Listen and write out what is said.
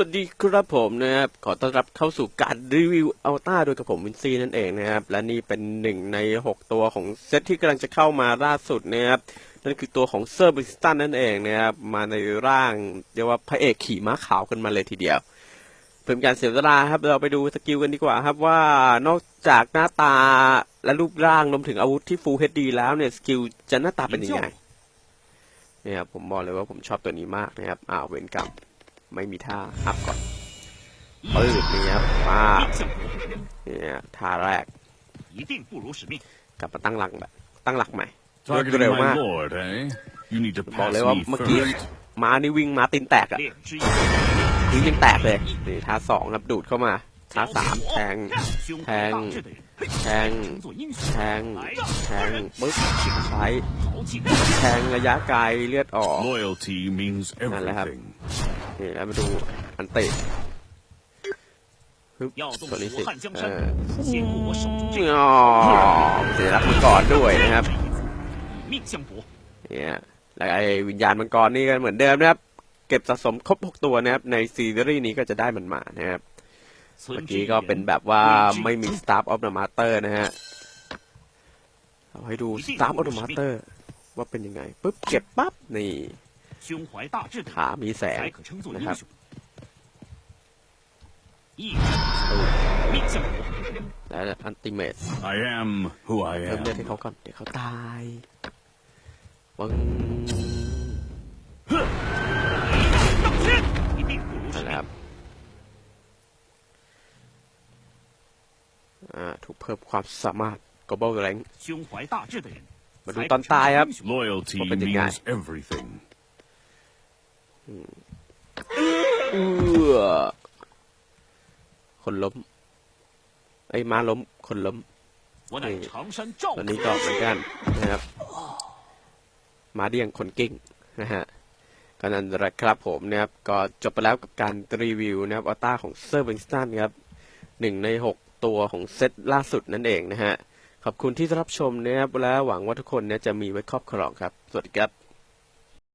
สวัสดีครับผมนะครับขอต้อนรับเข้าสู่การรีวิวอัลต้าโดยกับผมวินซีนั่นเองนะครับและนี่เป็นหนึ่งใน 6 ตัวของเซตที่กำลังจะเข้ามาล่าสุดนะครับนั่นคือตัวของเซอร์บิสตันนั่นเองนะครับมาในร่างเรียกว่าพระเอกขี่ม้าขาวกันมาเลยทีเดียวเพื่อเป็นการเสียเวลาครับเราไปดูสกิลกันดีกว่าครับว่านอกจากหน้าตาและรูปร่างรวมถึงอาวุธที่ Full HD แล้วเนี่ยสกิลจะหน้าตาเป็นยังไงเนี่ยครับผมบอกเลยว่าผมชอบตัวนี้มากนะครับอ้าวเวนกรรม ไม่มีท่าอัพก่อนปืดนี่ครับมาเนี่ยท่าแรกกลับมาตั้งหลักแบบตั้งหลักใหม่รวเร็วมากบอกเลยว่าเมื่อกี้ม้านี่วิ่งม้าตีนแตกอะทิ้งยังแตกเลยนี่ท่าสองครับดูดเข้ามาท่าสามแทงแทงแทงแทงแทงปึ๊บใช้แทงระยะไกลเลือดออกนั่นแหละครับ เคแล้วมาดูอันเตะฮึบตัวนี้สิเอออ๋อเสียรักมังกรด้วยนะครับเนี่ยแล้วไอ้วิญญาณมังกรนี่ก็เหมือนเดิมนะครับ เก็บสะสมครบ 6 ตัวนะครับ ในซีรีส์นี้ก็จะได้มันมานะครับเมื่อกี้ก็เป็นแบบว่าไม่มี Star of the Master นะฮะเอาให้ดู Star of the Master ว่าเป็นยังไงปุ๊บเก็บปั๊บนี่ 胸怀大志的 ขา 人 มีแสง 才可称作 นะ 英 ครับ 雄。一命相搏， แล้วอันติเมต I am who I เพิ่ม am. เลือดให้เขาก่อน เดี๋ยวเขาตายวัง 当先，一定不辱 นั่ 使 นแหละค 命 รับ อ่า ถูกเพิ่มความสามารถ global rank 胸怀大志的人， มาดู 才 ตอน 可称 ตาย 作 ครับ 英雄。 Loyalty What about the guy? means everything. เออคนล้ม ไอ้มาล้ม คนล้มนี่ตอนนี้ตอบเหมือนกันนะครับ มาเดียงคนกิ้งนะฮะก็นั่นแหละครับผมนะครับ ก็จบไปแล้วกับการรีวิวนะครับอัต้าของเซอร์เบนสตันครับหนึ่งในหกตัวของเซตล่าสุดนั่นเองนะฮะ ขอบคุณที่รับชมนะครับและหวังว่าทุกคนเนี่ยจะมีไว้ครอบครองครับ สวัสดีครับ